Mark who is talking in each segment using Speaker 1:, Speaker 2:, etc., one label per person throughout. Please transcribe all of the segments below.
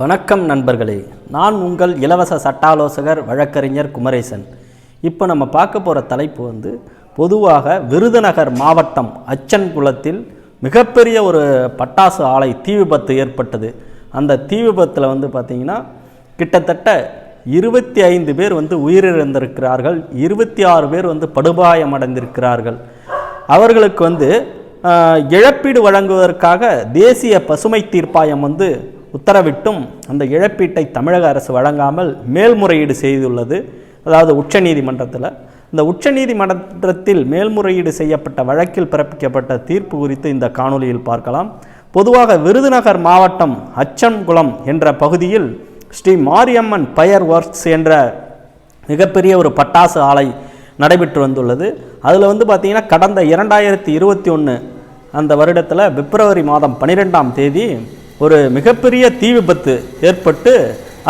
Speaker 1: வணக்கம் நண்பர்களே. நான் உங்கள் இலவச சட்ட ஆலோசகர் வழக்கறிஞர் குமரேசன். இப்போ நம்ம பார்க்க போகிற தலைப்பு வந்து பொதுவாக விருதுநகர் மாவட்டம் அச்சன்குளத்தில் மிகப்பெரிய ஒரு பட்டாசு ஆலை தீ விபத்து ஏற்பட்டது. அந்த தீ விபத்தில் வந்து பார்த்திங்கன்னா கிட்டத்தட்ட இருபத்தி ஐந்து பேர் வந்து உயிரிழந்திருக்கிறார்கள். இருபத்தி ஆறு பேர் வந்து படுகாயமடைந்திருக்கிறார்கள். அவர்களுக்கு வந்து இழப்பீடு வழங்குவதற்காக தேசிய பசுமை தீர்ப்பாயம் வந்து உத்தரவிட்டும் அந்த இழப்பீட்டை தமிழக அரசு வழங்காமல் மேல்முறையீடு செய்துள்ளது. அதாவது உச்சநீதிமன்றத்தில். இந்த உச்சநீதிமன்றத்தில் மேல்முறையீடு செய்யப்பட்ட வழக்கில் பிறப்பிக்கப்பட்ட தீர்ப்பு குறித்து இந்த காணொலியில் பார்க்கலாம். பொதுவாக விருதுநகர் மாவட்டம் அச்சன்குளம் என்ற பகுதியில் ஸ்ரீ மாரியம்மன் பயர் ஒர்க்ஸ் என்ற மிகப்பெரிய ஒரு பட்டாசு ஆலை நடைபெற்று வந்துள்ளது. அதில் வந்து பார்த்திங்கன்னா கடந்த இரண்டாயிரத்தி இருபத்தி ஒன்று அந்த வருடத்தில் பிப்ரவரி மாதம் பன்னிரெண்டாம் தேதி ஒரு மிகப்பெரிய தீ விபத்து ஏற்பட்டு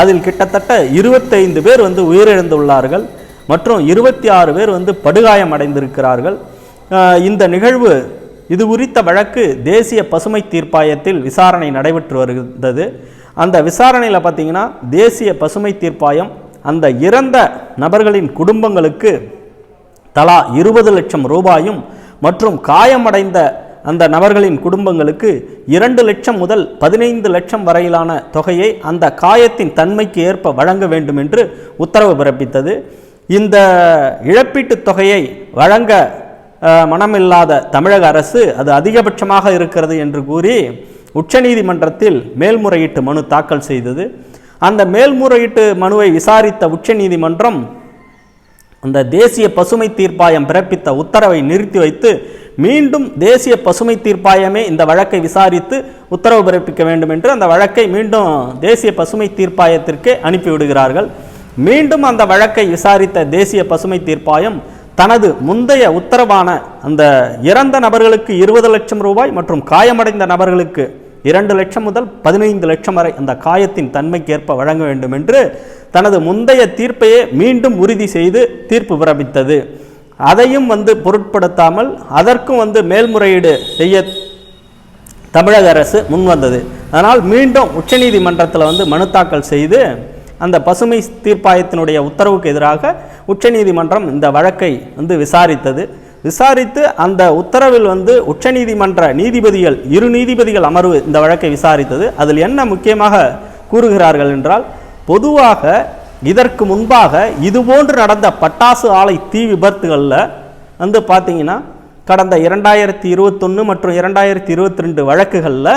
Speaker 1: அதில் கிட்டத்தட்ட இருபத்தைந்து பேர் வந்து உயிரிழந்துள்ளார்கள். மற்றும் இருபத்தி ஆறு பேர் வந்து படுகாயம் அடைந்திருக்கிறார்கள். இந்த நிகழ்வு இது குறித்த வழக்கு தேசிய பசுமை தீர்ப்பாயத்தில் விசாரணை நடைபெற்று வருகிறது. அந்த விசாரணையில் பார்த்தீங்கன்னா தேசிய பசுமை தீர்ப்பாயம் அந்த இறந்த நபர்களின் குடும்பங்களுக்கு தலா இருபது லட்சம் ரூபாயும் மற்றும் காயமடைந்த அந்த நபர்களின் குடும்பங்களுக்கு இரண்டு லட்சம் முதல் பதினைந்து லட்சம் வரையிலான தொகையை அந்த காயத்தின் தன்மைக்கு ஏற்ப வழங்க வேண்டும் என்று உத்தரவு பிறப்பித்தது. இந்த இழப்பீட்டுத் தொகையை வழங்க மனமில்லாத தமிழக அரசு அது அதிகபட்சமாக இருக்கிறது என்று கூறி உச்சநீதிமன்றத்தில் மேல்முறையீட்டு மனு தாக்கல் செய்தது. அந்த மேல்முறையீட்டு மனுவை விசாரித்த உச்சநீதிமன்றம் அந்த தேசிய பசுமை தீர்ப்பாயம் பிறப்பித்த உத்தரவை நிறுத்தி வைத்து மீண்டும் தேசிய பசுமை தீர்ப்பாயமே இந்த வழக்கை விசாரித்து உத்தரவு பிறப்பிக்க வேண்டும் என்று அந்த வழக்கை மீண்டும் தேசிய பசுமை தீர்ப்பாயத்திற்கே அனுப்பிவிடுகிறார்கள் மீண்டும் அந்த வழக்கை விசாரித்த தேசிய பசுமை தீர்ப்பாயம் தனது முந்தைய உத்தரவான அந்த இறந்த நபர்களுக்கு இருபது லட்சம் ரூபாய் மற்றும் காயமடைந்த நபர்களுக்கு இரண்டு லட்சம் முதல் பதினைந்து லட்சம் வரை அந்த காயத்தின் தன்மைக்கேற்ப வழங்க வேண்டும் என்று தனது முந்தைய தீர்ப்பையே மீண்டும் உறுதி செய்து தீர்ப்பு பிறப்பித்தது. அதையும் வந்து பொருட்படுத்தாமல் அதற்கும் வந்து மேல்முறையீடு செய்ய தமிழக அரசு முன்வந்தது. அதனால் மீண்டும் உச்சநீதிமன்றத்தில் வந்து மனு தாக்கல் செய்து அந்த பசுமை தீர்ப்பாயத்தினுடைய உத்தரவுக்கு எதிராக உச்சநீதிமன்றம் இந்த வழக்கை வந்து விசாரித்தது. விசாரித்து அந்த உத்தரவில் வந்து உச்சநீதிமன்ற நீதிபதிகள் இரு நீதிபதிகள் அமர்வு இந்த வழக்கை விசாரித்தது. அதில் என்ன முக்கியமாக கூறுகிறார்கள் என்றால் பொதுவாக இதற்கு முன்பாக இதுபோன்று நடந்த பட்டாசு ஆலை தீ விபத்துகளில் வந்து பார்த்தீங்கன்னா கடந்த இரண்டாயிரத்தி இருபத்தொன்று மற்றும் இரண்டாயிரத்தி இருபத்தி ரெண்டு வழக்குகளில்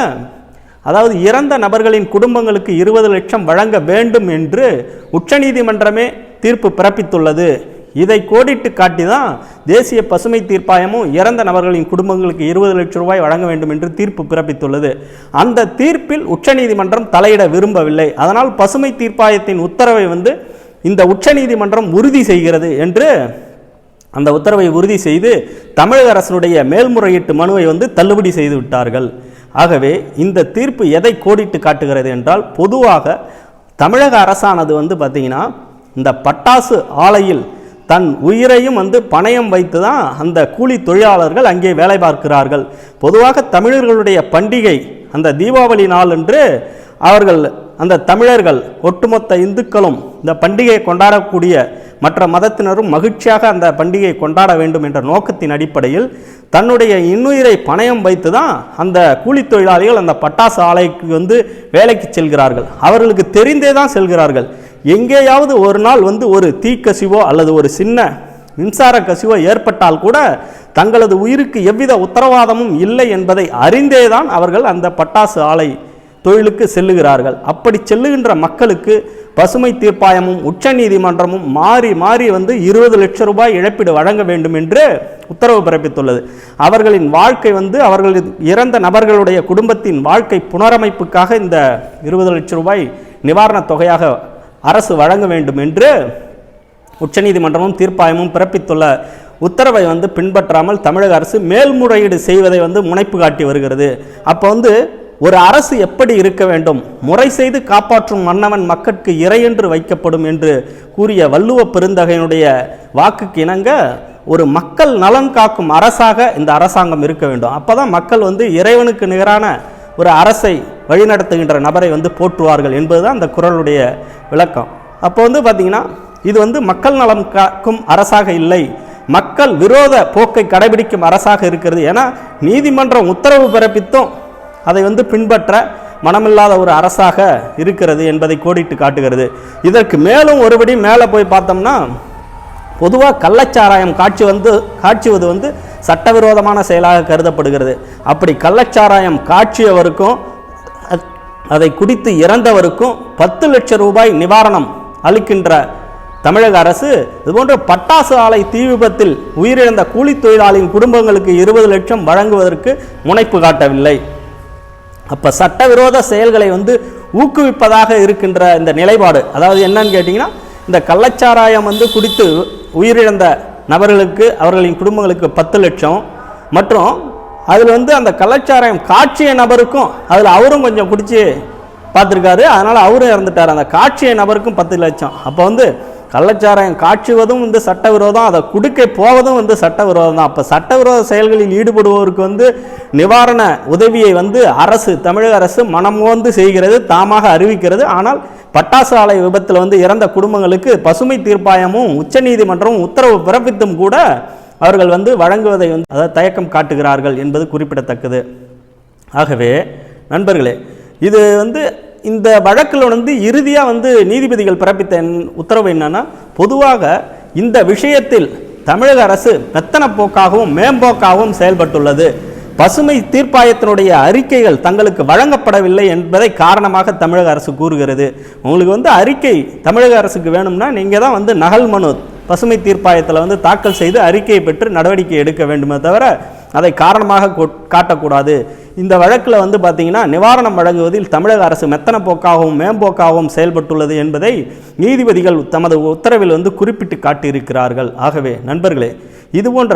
Speaker 1: அதாவது இறந்த நபர்களின் குடும்பங்களுக்கு இருபது லட்சம் வழங்க வேண்டும் என்று உச்சநீதிமன்றமே தீர்ப்பு பிறப்பித்துள்ளது. இதை கோடிட்டு காட்டி தான் தேசிய பசுமை தீர்ப்பாயமும் இறந்த நபர்களின் குடும்பங்களுக்கு இருபது லட்சம் ரூபாய் வழங்க வேண்டும் என்று தீர்ப்பு பிறப்பித்துள்ளது. அந்த தீர்ப்பில் உச்சநீதிமன்றம் தலையிட விரும்பவில்லை. அதனால் பசுமை தீர்ப்பாயத்தின் உத்தரவை வந்து இந்த உச்சநீதிமன்றம் உறுதி செய்கிறது என்று அந்த உத்தரவை உறுதி செய்து தமிழக அரசனுடைய மேல்முறையீட்டு மனுவை வந்து தள்ளுபடி செய்து விட்டார்கள். ஆகவே இந்த தீர்ப்பு எதை கோடிட்டு காட்டுகிறது என்றால் பொதுவாக தமிழக அரசானது வந்து பார்த்திங்கன்னா இந்த பட்டாசு ஆலையில் தன் உயிரையும் வந்து பணயம் வைத்து தான் அந்த கூலி தொழிலாளர்கள் அங்கே வேலை பார்க்கிறார்கள். பொதுவாக தமிழர்களுடைய பண்டிகை அந்த தீபாவளி நாள் என்று அவர்கள் அந்த தமிழர்கள் ஒட்டுமொத்த இந்துக்களும் இந்த பண்டிகையை கொண்டாடக்கூடிய மற்ற மதத்தினரும் மகிழ்ச்சியாக அந்த பண்டிகையை கொண்டாட வேண்டும் என்ற நோக்கத்தின் அடிப்படையில் தன்னுடைய இன்னுயிரை பணயம் வைத்து தான் அந்த கூலி தொழிலாளிகள் அந்த பட்டாசு ஆலைக்கு வந்து வேலைக்கு செல்கிறார்கள். அவர்களுக்கு தெரிந்தே தான் செல்கிறார்கள். எங்கேயாவது ஒரு நாள் வந்து ஒரு தீக்கசிவோ அல்லது ஒரு சின்ன மின்சார கசிவோ ஏற்பட்டால் கூட தங்களது உயிருக்கு எவ்வித உத்தரவாதமும் இல்லை என்பதை அறிந்தே தான் அவர்கள் அந்த பட்டாசு ஆலை தொழிலுக்கு செல்லுகிறார்கள். அப்படி செல்லுகின்ற மக்களுக்கு பசுமை தீர்ப்பாயமும் உச்சநீதிமன்றமும் மாறி மாறி வந்து இருபது லட்சம் ரூபாய் இழப்பீடு வழங்க வேண்டும் என்று உத்தரவு பிறப்பித்துள்ளது. அவர்களின் வாழ்க்கை வந்து அவர்களின் இறந்த நபர்களுடைய குடும்பத்தின் வாழ்க்கை புனரமைப்புக்காக இந்த இருபது லட்சம் ரூபாய் நிவாரணத் தொகையாக அரசு வழங்க வேண்டும் என்று உச்சநீதிமன்றமும் தீர்ப்பாயமும் பிறப்பித்துள்ள உத்தரவை வந்து பின்பற்றாமல் தமிழக அரசு மேல்முறையீடு செய்வதை வந்து முனைப்பு காட்டி வருகிறது. அப்போ வந்து ஒரு அரசு எப்படி இருக்க வேண்டும்? முறை செய்து காப்பாற்றும் மன்னவன் மக்கட்கு இறையென்று வைக்கப்படும் என்று கூறிய வள்ளுவ பெருந்தகையினுடைய வாக்குக்கு இணங்க ஒரு மக்கள் நலன் காக்கும் அரசாக இந்த அரசாங்கம் இருக்க வேண்டும். அப்போதான் மக்கள் வந்து இறைவனுக்கு நிகரான ஒரு அரசை வழிநடத்துகின்ற நபரை வந்து போற்றுவார்கள் என்பதுதான் அந்த குறளுடைய விளக்கம். அப்போ வந்து பார்த்திங்கன்னா இது வந்து மக்கள் நலம் காக்கும் அரசாக இல்லை. மக்கள் விரோத போக்கை கடைபிடிக்கும் அரசாக இருக்கிறது. ஏன்னா நீதிமன்றம் உத்தரவு பிறப்பித்தும் அதை வந்து பின்பற்ற மனமில்லாத ஒரு அரசாக இருக்கிறது என்பதை கோடிட்டு காட்டுகிறது. இதற்கு மேலும் ஒருபடி மேலே போய் பார்த்தோம்னா பொதுவாக கள்ளச்சாராயம் காட்சி வந்து காட்சிவது வந்து சட்டவிரோதமான செயலாக கருதப்படுகிறது. அப்படி கள்ளச்சாராயம் காட்சியவருக்கும் அதை குடித்து இறந்தவருக்கும் பத்து லட்சம் ரூபாய் நிவாரணம் அளிக்கின்ற தமிழக அரசு இதுபோன்ற பட்டாசு ஆலை தீ விபத்தில் உயிரிழந்த கூலித் தொழிலாளியின் குடும்பங்களுக்கு இருபது லட்சம் வழங்குவதற்கு முனைப்பு காட்டவில்லை. அப்போ சட்டவிரோத செயல்களை வந்து ஊக்குவிப்பதாக இருக்கின்ற இந்த நிலைப்பாடு அதாவது என்னன்னு கேட்டிங்கன்னா இந்த கள்ளச்சாராயம் வந்து குடித்து உயிரிழந்த நபர்களுக்கு அவர்களின் குடும்பங்களுக்கு பத்து லட்சம் மற்றும் அதில் வந்து அந்த கலாச்சாரம் காட்சிய நபருக்கும் அதில் அவரும் கொஞ்சம் பிடிச்சி பார்த்துருக்காரு. அதனால் அவரும் இறந்துட்டார். அந்த காட்சிய நபருக்கும் பத்து லட்சம். அப்போ வந்து கள்ளச்சாராயம் காட்சுவதும் வந்து சட்டவிரோதம் அதை குடுக்க போவதும் வந்து சட்டவிரோதம் தான். அப்போ சட்டவிரோத செயல்களில் ஈடுபடுவோருக்கு வந்து நிவாரண உதவியை வந்து அரசு தமிழக அரசு மனமோந்து செய்கிறது தாமாக அறிவிக்கிறது. ஆனால் பட்டாசு ஆலை விபத்தில் வந்து இறந்த குடும்பங்களுக்கு பசுமை தீர்ப்பாயமும் உச்சநீதிமன்றமும் உத்தரவு பிறப்பித்தும் கூட அவர்கள் வந்து வழங்குவதை வந்து அதாவது தயக்கம் காட்டுகிறார்கள் என்பது குறிப்பிடத்தக்கது. ஆகவே நண்பர்களே இது வந்து இந்த வழக்கில் வந்து இறுதியாக வந்து நீதிபதிகள் பிறப்பித்த என்- உத்தரவு என்னன்னா பொதுவாக இந்த விஷயத்தில் தமிழக அரசு மெத்தன போக்காகவும் மேம்போக்காகவும் செயல்பட்டுள்ளது. பசுமை தீர்ப்பாயத்தினுடைய அறிக்கைகள் தங்களுக்கு வழங்கப்படவில்லை என்பதை காரணமாக தமிழக அரசு கூறுகிறது. உங்களுக்கு வந்து அறிக்கை தமிழக அரசுக்கு வேணும்னா நீங்கள் தான் வந்து நகல் மனு பசுமை தீர்ப்பாயத்தில் வந்து தாக்கல் செய்து அறிக்கையை பெற்று நடவடிக்கை எடுக்க வேண்டுமே தவிர அதை காரணமாக காட்டக்கூடாது. இந்த வழக்கில் வந்து பார்த்தீங்கன்னா நிவாரணம் வழங்குவதில் தமிழக அரசு மெத்தன போக்காகவும் மேம்போக்காகவும் செயல்பட்டுள்ளது என்பதை நீதிபதிகள் தமது உத்தரவில் வந்து குறிப்பிட்டு காட்டியிருக்கிறார்கள். ஆகவே நண்பர்களே இது போன்ற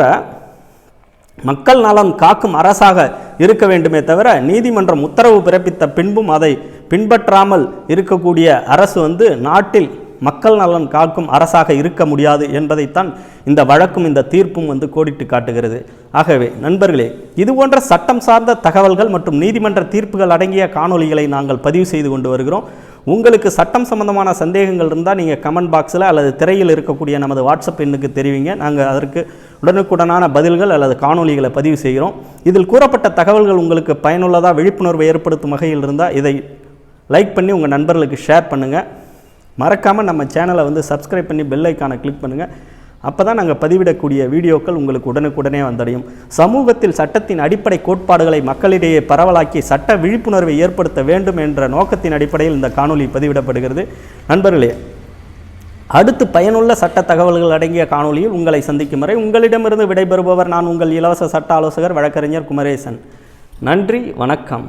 Speaker 1: மக்கள் நலன் காக்கும் அரசாக இருக்க வேண்டுமே தவிர நீதிமன்றம் உத்தரவு பிறப்பித்த பின்பும் அதை பின்பற்றாமல் இருக்கக்கூடிய அரசு வந்து நாட்டில் மக்கள் நலன் காக்கும் அரசாக இருக்க முடியாது என்பதைத்தான் இந்த வழக்கும் இந்த தீர்ப்பும் வந்து கோடிட்டு காட்டுகிறது. ஆகவே நண்பர்களே இது போன்ற சட்டம் சார்ந்த தகவல்கள் மற்றும் நீதிமன்ற தீர்ப்புகள் அடங்கிய காணொலிகளை நாங்கள் பதிவு செய்து கொண்டு வருகிறோம். உங்களுக்கு சட்டம் சம்பந்தமான சந்தேகங்கள் இருந்தால் நீங்கள் கமெண்ட் பாக்ஸில் அல்லது திரையில் இருக்கக்கூடிய நமது வாட்ஸ்அப் எண்ணுக்கு தெரிவிங்க. நாங்கள் அதற்கு உடனுக்குடனான பதில்கள் அல்லது காணொலிகளை பதிவு செய்கிறோம். இதில் கூறப்பட்ட தகவல்கள் உங்களுக்கு பயனுள்ளதாக விழிப்புணர்வை ஏற்படுத்தும் வகையில் இருந்தால் இதை லைக் பண்ணி உங்கள் நண்பர்களுக்கு ஷேர் பண்ணுங்கள் மறக்காமல் நம்ம சேனலை வந்து சப்ஸ்கிரைப் பண்ணி பெல் ஐக்கானை கிளிக் பண்ணுங்கள் அப்போ தான் நாங்கள் பதிவிடக்கூடிய வீடியோக்கள் உங்களுக்கு உடனுக்குடனே வந்தடையும். சமூகத்தில் சட்டத்தின் அடிப்படை கோட்பாடுகளை மக்களிடையே பரவலாக்கி சட்ட விழிப்புணர்வை ஏற்படுத்த வேண்டும் என்ற நோக்கத்தின் அடிப்படையில் இந்த காணொலி பதிவிடப்படுகிறது. நண்பர்களே அடுத்து பயனுள்ள சட்ட தகவல்கள் அடங்கிய காணொலியில் உங்களை சந்திக்கும் வரை உங்களிடமிருந்து விடைபெறுபவர் நான் உங்கள் இலவச சட்ட ஆலோசகர் வழக்கறிஞர் குமரேசன். நன்றி வணக்கம்.